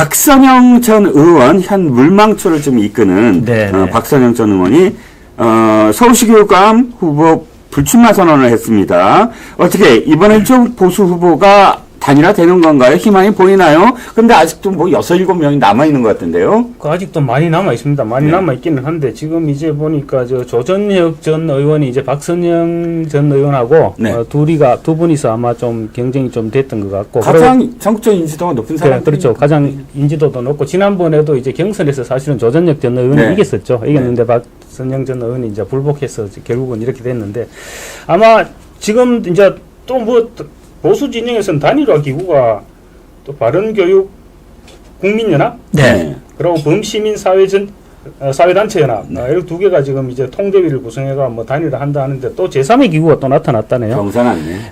박선영 전 의원 현 물망초를 좀 이끄는 네, 어, 네. 박선영 전 의원이 어, 서울시 교육감 후보 불출마 선언을 했습니다. 어떻게 이번엔 좀 보수 후보가 단일화되는 건가요? 희망이 보이나요? 근데 아직도 뭐 여섯 일곱 명이 남아 있는 것 같은데요. 그 아직도 많이 남아 있습니다. 많이 네. 남아 있기는 한데 지금 이제 보니까 저 조전혁 전 의원이 이제 박선영 전 의원하고 네. 어, 둘이가 두 분이서 아마 좀 경쟁이 좀 됐던 것 같고 가장 정적 인지도가 높은 사람. 네, 그렇죠. 가장 인지도도 높고 지난번에도 이제 경선에서 사실은 조전혁 전 의원이 네. 이겼었죠. 이겼는데 박선영 전 의원이 이제 불복해서 결국은 이렇게 됐는데 아마 지금 이제 또뭐 보수 진영에서는 단일화 기구가 또 바른교육 국민연합 네. 그리고 범시민 사회전 어, 사회단체연합 네. 어, 이렇게 두 개가 지금 이제 통대위를 구성해가 뭐 단일화 한다 하는데 또 제3의 기구가 또 나타났다네요.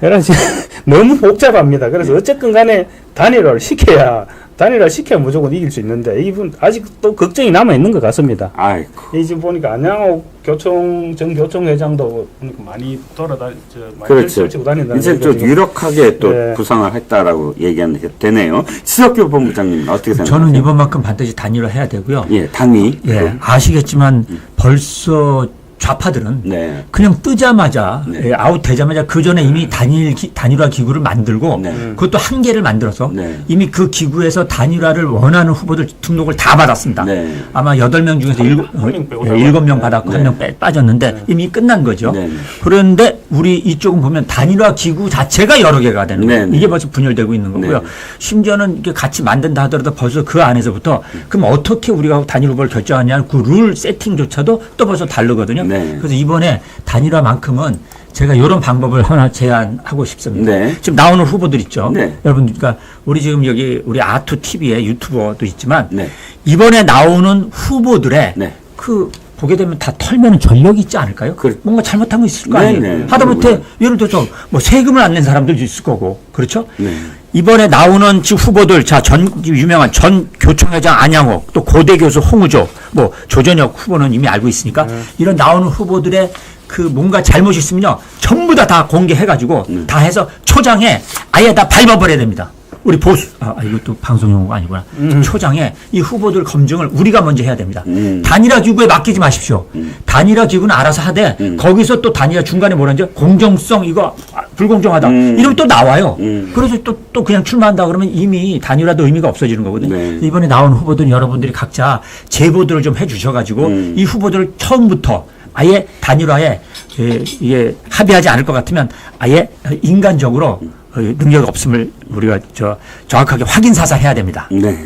그래서 지금 너무 복잡합니다. 그래서 어쨌든 간에 단일화를 시켜야 단일화 시켜야 무조건 이길 수 있는데 이분 아직 또 걱정이 남아 있는 것 같습니다. 아이고. 이 지금 보니까 안양호 교총 전 교총 회장도 보니까 많이 돌아다 저 많이 그렇죠. 펼치고 다닌다는 이제 지금 유력하게 또 네. 부상을 했다라고 얘기하면 되네요. 지석규 본부장님 어떻게 생각하세요? 저는 이번만큼 반드시 단일화 해야 되고요. 예, 당이. 예, 아시겠지만 벌써 좌파들은 네. 그냥 뜨자마자 네. 예, 아웃되자마자 그 전에 이미 단일 기- 단일화 기구를 만들고 네. 그것도 한 개를 만들어서 네. 이미 그 기구에서 단일화를 원하는 후보들 등록을 다 받았습니다. 네. 아마 여덟 명 중에서 일곱 한명 예, 명 받- 받았고 네. 한명 빠졌는데 이미 끝난 거죠. 네. 그런데 우리 이쪽은 보면 단일화 기구 자체가 여러 개가 되는 거예요. 네, 네. 이게 벌써 분열되고 있는 거고요. 네. 심지어는 이게 같이 만든다 하더라도 벌써 그 안에서부터 그럼 어떻게 우리가 단일 후보를 결정하냐 그 룰 세팅조차도 또 벌써 다르거든요. 네. 그래서 이번에 단일화만큼은 제가 이런 방법을 하나 제안하고 싶습니다. 네. 지금 나오는 후보들 있죠. 네. 여러분, 그러니까 우리 지금 여기 우리 아투 TV에 유튜버도 있지만 네. 이번에 나오는 후보들의 네. 그 보게 되면 다 털면 전력이 있지 않을까요? 그- 뭔가 잘못한 거 있을 거 네, 아니에요. 네. 하다못해 네. 예를 들어서 뭐 세금을 안 낸 사람들도 있을 거고 그렇죠? 네. 이번에 나오는 후보들 자 전 유명한 전 교총회장 안양호 또 고대 교수 홍우조 뭐 조전혁 후보는 이미 알고 있으니까 이런 나오는 후보들의 그 뭔가 잘못이 있으면요 전부 다 다 공개해가지고 다 해서 초장에 아예 다 밟아버려야 됩니다. 우리 보수 아 아, 이것도 방송 용어가 아니구나. 초장에 이 후보들 검증을 우리가 먼저 해야 됩니다. 음. 단일화 기구에 맡기지 마십시오. 단일화 기구는 알아서 하되 거기서 또 단일화 중간에 뭐라는지 공정성 이거 아, 불공정하다 음. 이러면 또 나와요. 음. 그래서 또, 또 그냥 출마한다 그러면 이미 단일화도 의미가 없어지는 거거든요. 네. 이번에 나온 후보들 여러분들이 각자 제보들을 좀 해주셔가지고 음. 이 후보들을 처음부터 아예 단일화에 예, 이게 합의하지 않을 것 같으면 아예 인간적으로 어, 능력이 없음을 우리가 저 정확하게 확인 사살해야 됩니다. 네.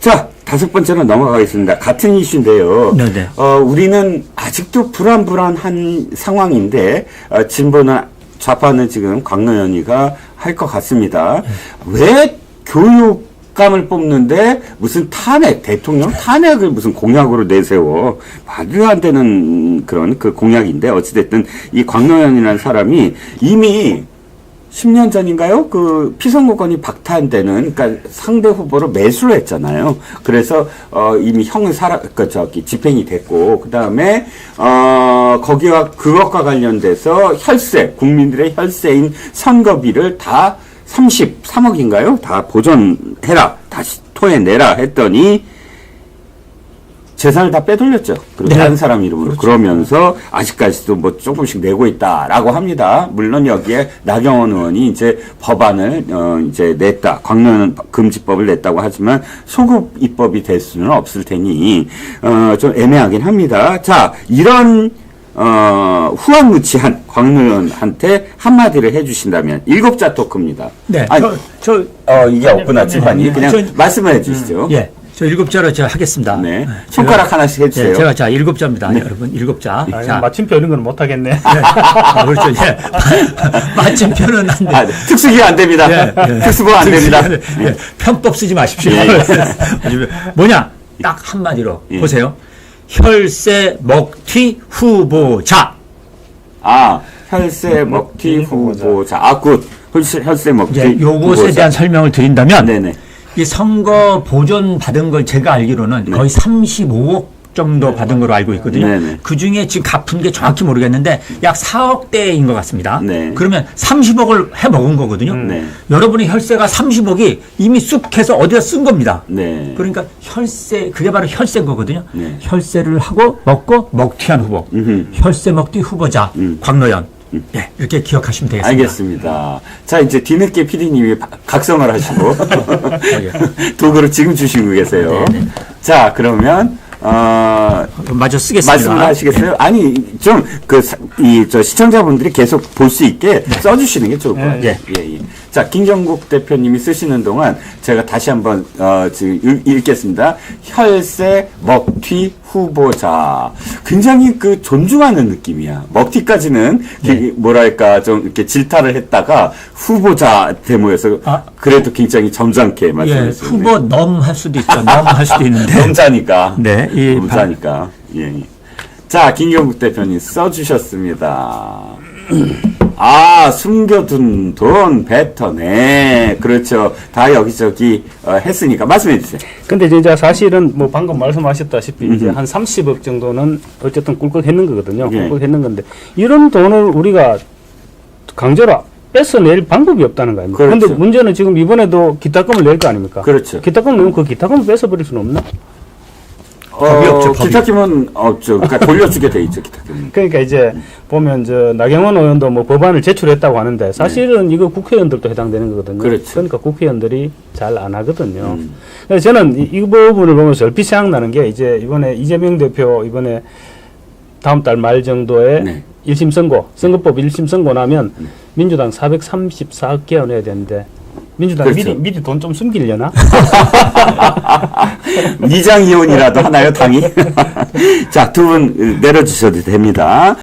자, 다섯 번째로 넘어가겠습니다. 같은 이슈인데요. 네네. 어, 우리는 아직도 불안불안한 상황인데, 어, 진보는 좌파는 지금 광노연이가 할 것 같습니다. 왜 교육 감을 뽑는데 무슨 탄핵, 대통령 탄핵을 무슨 공약으로 내세워. 말도 안 되는 그런 그 공약인데, 어찌됐든 이 광노연이라는 사람이 이미 10년 전인가요? 그 피선거권이 박탈되는 그러니까 상대 후보로 매수를 했잖아요. 그래서 어 이미 형은 살아 그 저기 집행이 됐고 그다음에 어 거기와 그것과 관련돼서 혈세 국민들의 혈세인 선거비를 다 33억인가요? 다 보존해라. 다시 토해내라 했더니 재산을 다 빼돌렸죠. 그리고 네. 다른 사람 이름으로 그러면서 아직까지도 뭐 조금씩 내고 있다라고 합니다. 물론 여기에 나경원 의원이 이제 법안을 어 이제 냈다. 광면 금지법을 냈다고 하지만 소급 입법이 될 수는 없을 테니 어좀 애매하긴 합니다. 자, 이런 어 후한무치한 광노현한테 한마디를 해주신다면 일곱 자 토크입니다. 네. 아니, 저, 저, 어 이게 없구나 질판이 그냥 저- 말씀을 해주시죠. 예. 저 일곱 자로 제가 하겠습니다. 네. 제가- 손가락 하나씩 해주세요. 예, 제가 자 일곱 자입니다. 여러분 일곱 자. 아, 자, 마침표 이런 건 못하겠네. 예. 아, 그렇죠. 예. 맞춤표는 안 돼. 아, 네. 특수기가 안 됩니다. 예, 예. 특수보가 안 됩니다. 예, 편법 쓰지 마십시오. 예, 예. 뭐냐? 딱 한마디로 예. 보세요. 혈세 먹튀 후보자. 아, 혈세 먹튀 후보자. 아, 굿. 혈세, 혈세 먹튀 이제 요것에 후보자. 대한 설명을 드린다면 네네. 이 선거 보존 받은 걸 제가 알기로는 네. 거의 35억 정도 받은 걸로 알고 있거든요. 네네. 그 중에 지금 갚은 게 정확히 모르겠는데 약 4억 대인 것 같습니다. 네. 그러면 30억을 해 먹은 거거든요. 네. 여러분의 혈세가 30억이 이미 쑥해서 어디다 쓴 겁니다. 네. 그러니까 혈세 그게 바로 혈세인 거거든요. 네. 혈세를 하고 먹고 먹튀한 후보, 음흠. 혈세 먹튀 후보자 음. 광노현. 네, 이렇게 기억하시면 되겠습니다. 알겠습니다. 자, 이제 뒤늦게 PD님이 각성을 하시고 예. 도구를 지금 주시고 계세요. 네, 네. 자, 그러면 어, 마저 쓰겠습니다. 말씀을 하시겠어요? 아니, 좀, 그, 이, 저, 시청자분들이 계속 볼 수 있게 써주시는 게 좋을 것 같아요. 예. 예, 예. 자, 김경국 대표님이 쓰시는 동안 제가 다시 한번, 어, 지금 읽- 읽겠습니다. 혈세 먹튀 후보자. 굉장히 그 존중하는 느낌이야. 먹튀까지는 되게 뭐랄까, 좀 이렇게 질타를 했다가 후보자 데모에서 아. 그래도 굉장히 점잖게 예, 말씀하셨어요. 후보 넘 할 수도 있죠. 넘할 수도 있는데. 넘자니까. 네, 이 넘자니까. 예. 예. 자, 김경국 대표님 써주셨습니다. 아, 숨겨둔 돈 뱉어내. 그렇죠. 다 여기저기 어, 했으니까. 말씀해 주세요. 근데 진짜 사실은 뭐 방금 말씀하셨다시피 이제 한 30억 정도는 어쨌든 꿀꺽했는 거거든요. 예. 꿀꺽했는 건데 이런 돈을 우리가 강제로 뺏어낼 방법이 없다는 거 아닙니까? 그렇죠. 근데 문제는 지금 이번에도 기타금을 낼 거 아닙니까? 그렇죠. 기타금 내면 그 기타금을 뺏어버릴 수는 없나? 법이 없죠, 법이. 기타kim은 없죠. 그러니까 돌려주게 돼 있죠, 기타kim. 그러니까 이제 보면 저 나경원 의원도 뭐 법안을 제출했다고 하는데 사실은 이거 국회의원들도 해당되는 거거든요. 네. 그렇죠. 러니까 국회의원들이 잘 안 하거든요. 음. 그래서 저는 이, 이 부분을 보면서 얼핏 생각나는 게 이제 이번에 이재명 대표 이번에 다음 달 말 정도에 네. 일 1심 선고, 선거법 1심 선고 나면 민주당 434억 개헌해야 되는데 민주당 그렇죠. 미리 미리 돈 좀 숨기려나? 이장 이혼이라도 하나요, 당이? 자, 두 분 내려주셔도 됩니다.